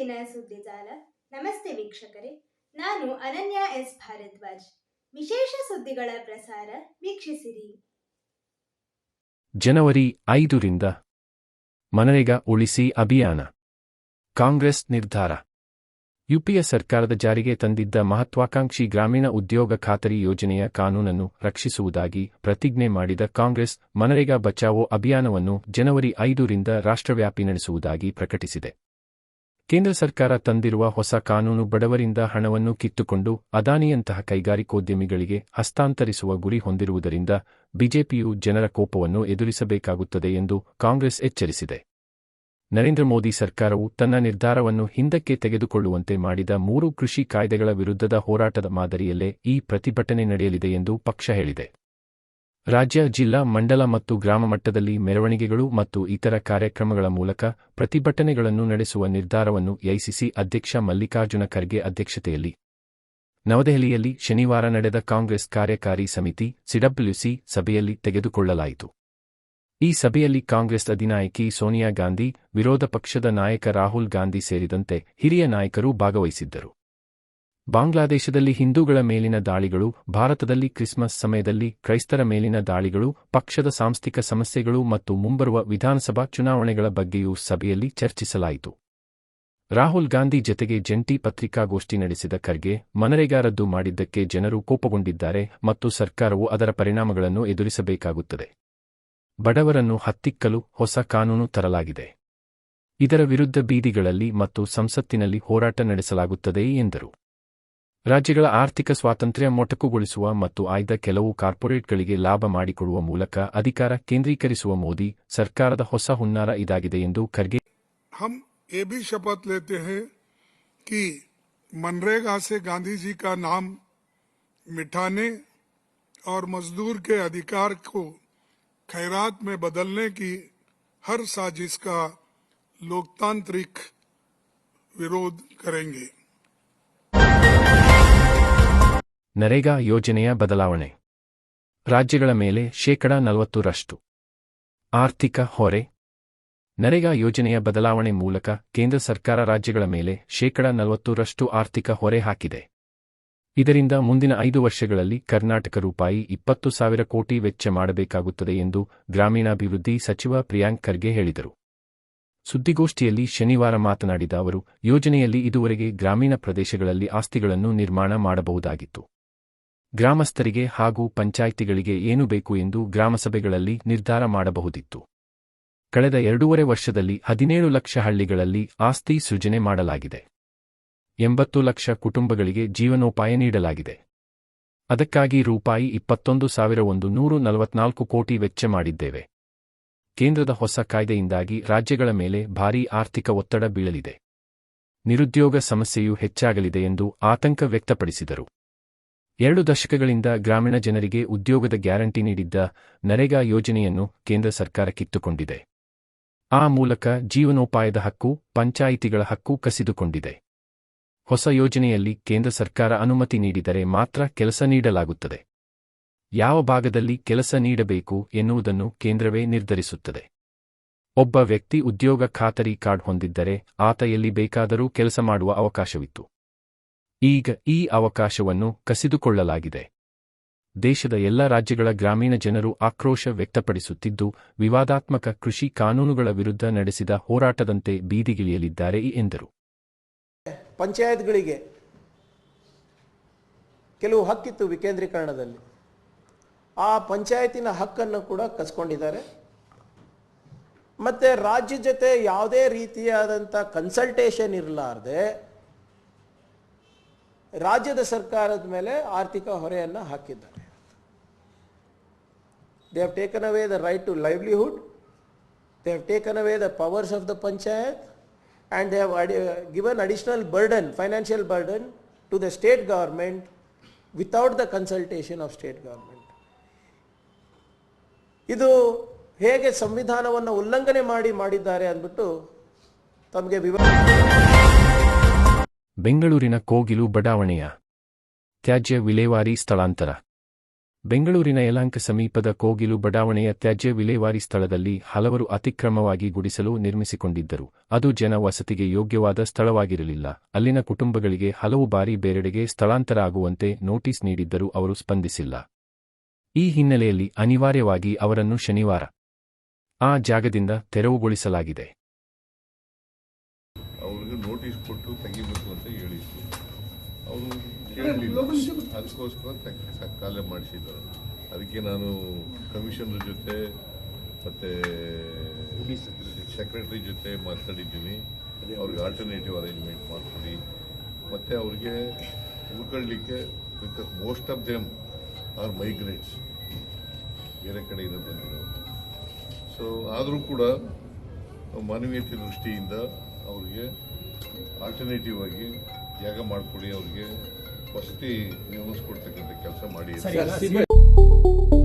ದೈನಂದಿನ ಸುದ್ದಿಜಾಲ ನಮಸ್ತೆ ವೀಕ್ಷಕರೇ. ನಾನು ಅನನ್ಯ ಎಸ್ ಭಾರದ್ವಾಜ್. ವಿಶೇಷ ಸುದ್ದಿಗಳ ಪ್ರಸಾರ ವೀಕ್ಷಿಸಿರಿ. ಜನವರಿ ಐದರಿಂದ ಮನರೇಗಾ ಉಳಿಸಿ ಅಭಿಯಾನ. ಕಾಂಗ್ರೆಸ್ ನಿರ್ಧಾರ. ಯುಪಿಎ ಸರ್ಕಾರದ ಜಾರಿಗೆ ತಂದಿದ್ದ ಮಹತ್ವಾಕಾಂಕ್ಷಿ ಗ್ರಾಮೀಣ ಉದ್ಯೋಗ ಖಾತರಿ ಯೋಜನೆಯ ಕಾನೂನನ್ನು ರಕ್ಷಿಸುವುದಾಗಿ ಪ್ರತಿಜ್ಞೆ ಮಾಡಿದ ಕಾಂಗ್ರೆಸ್ ಮನರೇಗಾ ಬಚಾವೋ ಅಭಿಯಾನವನ್ನು ಜನವರಿ ಐದರಿಂದ ರಾಷ್ಟ್ರವ್ಯಾಪಿ ನಡೆಸುವುದಾಗಿ ಪ್ರಕಟಿಸಿದೆ. ಕೇಂದ್ರ ಸರ್ಕಾರ ತಂದಿರುವ ಹೊಸ ಕಾನೂನು ಬಡವರಿಂದ ಹಣವನ್ನು ಕಿತ್ತುಕೊಂಡು ಅದಾನಿಯಂತಹ ಕೈಗಾರಿಕೋದ್ಯಮಿಗಳಿಗೆ ಹಸ್ತಾಂತರಿಸುವ ಗುರಿ ಹೊಂದಿರುವುದರಿಂದ ಬಿಜೆಪಿಯು ಜನರ ಕೋಪವನ್ನು ಎದುರಿಸಬೇಕಾಗುತ್ತದೆ ಎಂದು ಕಾಂಗ್ರೆಸ್ ಎಚ್ಚರಿಸಿದೆ. ನರೇಂದ್ರ ಮೋದಿ ಸರ್ಕಾರವು ತನ್ನ ನಿರ್ಧಾರವನ್ನು ಹಿಂದಕ್ಕೆ ತೆಗೆದುಕೊಳ್ಳುವಂತೆ ಮಾಡಿದ ಮೂರು ಕೃಷಿ ಕಾಯ್ದೆಗಳ ವಿರುದ್ಧದ ಹೋರಾಟದ ಮಾದರಿಯಲ್ಲೇ ಈ ಪ್ರತಿಭಟನೆ ನಡೆಯಲಿದೆ ಎಂದು ಪಕ್ಷ ಹೇಳಿದೆ. ರಾಜ್ಯ, ಜಿಲ್ಲಾ, ಮಂಡಲ ಮತ್ತು ಗ್ರಾಮ ಮಟ್ಟದಲ್ಲಿ ಮೆರವಣಿಗೆಗಳು ಮತ್ತು ಇತರ ಕಾರ್ಯಕ್ರಮಗಳ ಮೂಲಕ ಪ್ರತಿಭಟನೆಗಳನ್ನು ನಡೆಸುವ ನಿರ್ಧಾರವನ್ನು ಎಐಸಿಸಿ ಅಧ್ಯಕ್ಷ ಮಲ್ಲಿಕಾರ್ಜುನ ಖರ್ಗೆ ಅಧ್ಯಕ್ಷತೆಯಲ್ಲಿ. ನವದೆಹಲಿಯಲ್ಲಿ ಶನಿವಾರ ನಡೆದ ಕಾಂಗ್ರೆಸ್ ಕಾರ್ಯಕಾರಿ ಸಮಿತಿ, ಸಿಡಬ್ಲ್ಯುಸಿ ಸಭೆಯಲ್ಲಿ ತೆಗೆದುಕೊಳ್ಳಲಾಯಿತು. ಈ ಸಭೆಯಲ್ಲಿ ಕಾಂಗ್ರೆಸ್ ಅಧಿನಾಯಕಿ ಸೋನಿಯಾ ಗಾಂಧಿ, ವಿರೋಧ ಪಕ್ಷದ ನಾಯಕ ರಾಹುಲ್ ಗಾಂಧಿ ಸೇರಿದಂತೆ ಹಿರಿಯ ನಾಯಕರು ಭಾಗವಹಿಸಿದ್ದರು. ಬಾಂಗ್ಲಾದೇಶದಲ್ಲಿ ಹಿಂದೂಗಳ ಮೇಲಿನ ದಾಳಿಗಳು, ಭಾರತದಲ್ಲಿ ಕ್ರಿಸ್ಮಸ್ ಸಮಯದಲ್ಲಿ ಕ್ರೈಸ್ತರ ಮೇಲಿನ ದಾಳಿಗಳು, ಪಕ್ಷದ ಸಾಂಸ್ಥಿಕ ಸಮಸ್ಯೆಗಳು ಮತ್ತು ಮುಂಬರುವ ವಿಧಾನಸಭಾ ಚುನಾವಣೆಗಳ ಬಗ್ಗೆಯೂ ಸಭೆಯಲ್ಲಿ ಚರ್ಚಿಸಲಾಯಿತು. ರಾಹುಲ್ ಗಾಂಧಿ ಜತೆಗೆ ಜಂಟಿ ಪತ್ರಿಕಾಗೋಷ್ಠಿ ನಡೆಸಿದ ಖರ್ಗೆ ಮನರೇಗಾ ರದ್ದು ಮಾಡಿದ್ದಕ್ಕೆ ಜನರು ಕೋಪಗೊಂಡಿದ್ದಾರೆ ಮತ್ತು ಸರ್ಕಾರವು ಅದರ ಪರಿಣಾಮಗಳನ್ನು ಎದುರಿಸಬೇಕಾಗುತ್ತದೆ. ಬಡವರನ್ನು ಹತ್ತಿಕ್ಕಲು ಹೊಸ ಕಾನೂನು ತರಲಾಗಿದೆ. ಇದರ ವಿರುದ್ಧ ಬೀದಿಗಳಲ್ಲಿ ಮತ್ತು ಸಂಸತ್ತಿನಲ್ಲಿ ಹೋರಾಟ ನಡೆಸಲಾಗುತ್ತದೆ ಎಂದರು. ರಾಜ್ಯಗಳ ಆರ್ಥಿಕ ಸ್ವಾತಂತ್ರ್ಯ ಮೊಟಕುಗೊಳಿಸುವ ಮತ್ತು ಆಯ್ದ ಕೆಲವು ಕಾರ್ಪೊರೇಟ್ಗಳಿಗೆ ಲಾಭ ಮಾಡಿಕೊಡುವ ಮೂಲಕ ಅಧಿಕಾರ ಕೇಂದ್ರೀಕರಿಸುವ ಮೋದಿ ಸರ್ಕಾರದ ಹೊಸ ಹುನ್ನಾರ ಇದಾಗಿದೆ ಎಂದು ಖರ್ಗೆ हम ये भी शपथ लेते हैं कि मनरेगा से गांधी जी का नाम मिटाने और मजदूर के अधिकार को खैरात में बदलने की हर साजिश का लोकतांत्रिक विरोध करेंगे ನರೇಗಾ ಯೋಜನೆಯ ಬದಲಾವಣೆ. ರಾಜ್ಯಗಳ ಮೇಲೆ ಶೇಕಡ ನಲವತ್ತರಷ್ಟು. ಆರ್ಥಿಕ ಹೊರೆ. ನರೇಗಾ ಯೋಜನೆಯ ಬದಲಾವಣೆ ಮೂಲಕ ಕೇಂದ್ರ ಸರ್ಕಾರ ರಾಜ್ಯಗಳ ಮೇಲೆ ಶೇಕಡ ನಲವತ್ತರಷ್ಟು ಆರ್ಥಿಕ ಹೊರೆ ಹಾಕಿದೆ. ಇದರಿಂದ ಮುಂದಿನ ಐದು ವರ್ಷಗಳಲ್ಲಿ ಕರ್ನಾಟಕ ರೂಪಾಯಿ ಇಪ್ಪತ್ತು ಸಾವಿರ ಕೋಟಿ ವೆಚ್ಚ ಮಾಡಬೇಕಾಗುತ್ತದೆ ಎಂದು ಗ್ರಾಮೀಣಾಭಿವೃದ್ಧಿ ಸಚಿವ ಪ್ರಿಯಾಂಕ್ ಖರ್ಗೆ ಹೇಳಿದರು. ಸುದ್ದಿಗೋಷ್ಠಿಯಲ್ಲಿ ಶನಿವಾರ ಮಾತನಾಡಿದ ಅವರು, ಯೋಜನೆಯಲ್ಲಿ ಇದುವರೆಗೆ ಗ್ರಾಮೀಣ ಪ್ರದೇಶಗಳಲ್ಲಿ ಆಸ್ತಿಗಳನ್ನು ನಿರ್ಮಾಣ ಮಾಡಬಹುದಾಗಿತ್ತು. ಗ್ರಾಮಸ್ಥರಿಗೆ ಹಾಗೂ ಪಂಚಾಯಿತಿಗಳಿಗೆ ಏನು ಬೇಕು ಎಂದು ಗ್ರಾಮಸಭೆಗಳಲ್ಲಿ ನಿರ್ಧಾರ ಮಾಡಬಹುದಿತ್ತು. ಕಳೆದ ಎರಡೂವರೆ ವರ್ಷದಲ್ಲಿ ಹದಿನೇಳು ಲಕ್ಷ ಹಳ್ಳಿಗಳಲ್ಲಿ ಆಸ್ತಿ ಸೃಜನೆ ಮಾಡಲಾಗಿದೆ. ಎಂಬತ್ತು ಲಕ್ಷ ಕುಟುಂಬಗಳಿಗೆ ಜೀವನೋಪಾಯ ನೀಡಲಾಗಿದೆ. ಅದಕ್ಕಾಗಿ ರೂಪಾಯಿ ಇಪ್ಪತ್ತೊಂದು ಸಾವಿರ ಒಂದು ನೂರು ನಲವತ್ನಾಲ್ಕು ಕೋಟಿ ವೆಚ್ಚ ಮಾಡಿದ್ದೇವೆ. ಕೇಂದ್ರದ ಹೊಸ ಕಾಯ್ದೆಯಿಂದಾಗಿ ರಾಜ್ಯಗಳ ಮೇಲೆ ಭಾರೀ ಆರ್ಥಿಕ ಒತ್ತಡ ಬೀಳಲಿದೆ. ನಿರುದ್ಯೋಗ ಸಮಸ್ಯೆಯೂ ಹೆಚ್ಚಾಗಲಿದೆ ಎಂದು ಆತಂಕ ವ್ಯಕ್ತಪಡಿಸಿದರು. ಎರಡು ದಶಕಗಳಿಂದ ಗ್ರಾಮೀಣ ಜನರಿಗೆ ಉದ್ಯೋಗದ ಗ್ಯಾರಂಟಿ ನೀಡಿದ್ದ ನರೇಗಾ ಯೋಜನೆಯನ್ನು ಕೇಂದ್ರ ಸರ್ಕಾರ ಕಿತ್ತುಕೊಂಡಿದೆ ಆ ಮೂಲಕ ಜೀವನೋಪಾಯದ ಹಕ್ಕು, ಪಂಚಾಯಿತಿಗಳ ಹಕ್ಕು ಕಸಿದುಕೊಂಡಿದೆ. ಹೊಸ ಯೋಜನೆಯಲ್ಲಿ ಕೇಂದ್ರ ಸರ್ಕಾರ ಅನುಮತಿ ನೀಡಿದರೆ ಮಾತ್ರ ಕೆಲಸ ನೀಡಲಾಗುತ್ತದೆ. ಯಾವ ಭಾಗದಲ್ಲಿ ಕೆಲಸ ನೀಡಬೇಕು ಎನ್ನುವುದನ್ನು ಕೇಂದ್ರವೇ ನಿರ್ಧರಿಸುತ್ತದೆ. ಒಬ್ಬ ವ್ಯಕ್ತಿ ಉದ್ಯೋಗ ಖಾತರಿ ಕಾರ್ಡ್ ಹೊಂದಿದ್ದರೆ ಆತ ಎಲ್ಲಿ ಬೇಕಾದರೂ ಕೆಲಸ ಮಾಡುವ ಅವಕಾಶವಿತ್ತು. ಈಗ ಈ ಅವಕಾಶವನ್ನು ಕಸಿದುಕೊಳ್ಳಲಾಗಿದೆ. ದೇಶದ ಎಲ್ಲ ರಾಜ್ಯಗಳ ಗ್ರಾಮೀಣ ಜನರು ಆಕ್ರೋಶ ವ್ಯಕ್ತಪಡಿಸುತ್ತಿದ್ದು, ವಿವಾದಾತ್ಮಕ ಕೃಷಿ ಕಾನೂನುಗಳ ವಿರುದ್ಧ ನಡೆಸಿದ ಹೋರಾಟದಂತೆ ಬೀದಿಗಿಳಿಯಲಿದ್ದಾರೆ ಎಂದರು. ಪಂಚಾಯತ್ಗಳಿಗೆ ಕೆಲವು ಹಕ್ಕಿತ್ತು ವಿಕೇಂದ್ರೀಕರಣದಲ್ಲಿ. ಆ ಪಂಚಾಯತಿನ ಹಕ್ಕನ್ನು ಕೂಡ ಕಸ್ಕೊಂಡಿದ್ದಾರೆ. ಮತ್ತೆ ರಾಜ್ಯ ಜೊತೆ ಯಾವುದೇ ರೀತಿಯಾದಂಥ ಕನ್ಸಲ್ಟೇಷನ್ ಇರಲಾರ್ದೆ ರಾಜ್ಯದ ಸರ್ಕಾರದ ಮೇಲೆ ಆರ್ಥಿಕ ಹೊರೆಯನ್ನು ಹಾಕಿದ್ದಾರೆ. They have taken away the right to livelihood they have taken away the powers of the panchayat and they have added given additional burden financial burden to the state government without the consultation of state government ಇದು ಹೇಗೆ ಸಂವಿಧಾನವನ್ನು ಉಲ್ಲಂಘನೆ ಮಾಡಿ ಮಾಡಿದ್ದಾರೆ ಅಂದ್ಬಿಟ್ಟು ತಮಗೆ ವಿವರ ಬೆಂಗಳೂರಿನ ಕೋಗಿಲು ಬಡಾವಣೆಯ ತ್ಯಾಜ್ಯ ವಿಲೇವಾರಿ ಸ್ಥಳಾಂತರ. ಬೆಂಗಳೂರಿನ ಯಲಾಂಕ ಸಮೀಪದ ಕೋಗಿಲು ಬಡಾವಣೆಯ ತ್ಯಾಜ್ಯ ವಿಲೇವಾರಿ ಸ್ಥಳದಲ್ಲಿ ಹಲವರು ಅತಿಕ್ರಮವಾಗಿ ಗುಡಿಸಲು ನಿರ್ಮಿಸಿಕೊಂಡಿದ್ದರು. ಅದು ಜನ ವಸತಿಗೆ ಯೋಗ್ಯವಾದ ಸ್ಥಳವಾಗಿರಲಿಲ್ಲ. ಅಲ್ಲಿನ ಕುಟುಂಬಗಳಿಗೆ ಹಲವು ಬಾರಿ ಬೇರೆಡೆಗೆ ಸ್ಥಳಾಂತರ ಆಗುವಂತೆ ನೋಟಿಸ್ ನೀಡಿದ್ದರೂ ಅವರು ಸ್ಪಂದಿಸಿಲ್ಲ. ಈ ಹಿನ್ನೆಲೆಯಲ್ಲಿ ಅನಿವಾರ್ಯವಾಗಿ ಅವರನ್ನು ಶನಿವಾರ ಆ ಜಾಗದಿಂದ ತೆರವುಗೊಳಿಸಲಾಗಿದೆ ಅವ್ರಿಗೆ ನೋಟಿಸ್ ಕೊಟ್ಟು ತೆಗಿಬೇಕು ಅಂತ ಹೇಳಿದ್ರು ಅವರು ಕೇಳಲಿಲ್ಲ ಅದಕ್ಕೋಸ್ಕರ ಕಾಲೇ ಮಾಡಿಸಿದ್ದಾರೆ. ಅದಕ್ಕೆ ನಾನು ಕಮಿಷನರ್ ಜೊತೆ ಮತ್ತೆ ಸೆಕ್ರೆಟರಿ ಜೊತೆ ಮಾತಾಡಿದ್ದೀನಿ. ಅವ್ರಿಗೆ ಆಲ್ಟರ್ನೇಟಿವ್ ಅರೇಂಜ್ಮೆಂಟ್ ಮಾಡ್ಕೊಡಿ. ಮತ್ತೆ ಅವ್ರಿಗೆ ಉಳ್ಕೊಳ್ಳಿಕ್ಕೆ because most of them are migrates ಬೇರೆ ಕಡೆಯಿಂದ ಬಂದಿರೋರು. ಸೊ ಆದರೂ ಕೂಡ ಮಾನವೀಯತೆ ದೃಷ್ಟಿಯಿಂದ ಅವ್ರಿಗೆ ಆಲ್ಟರ್ನೇಟಿವ್ ಆಗಿ ಜಾಗ ಮಾಡಿಕೊಡಿ ಅವ್ರಿಗೆ. ವಸತಿ ನಿರ್ಮಿಸ್ಕೊಡ್ತಕ್ಕಂಥ ಕೆಲಸ ಮಾಡಿ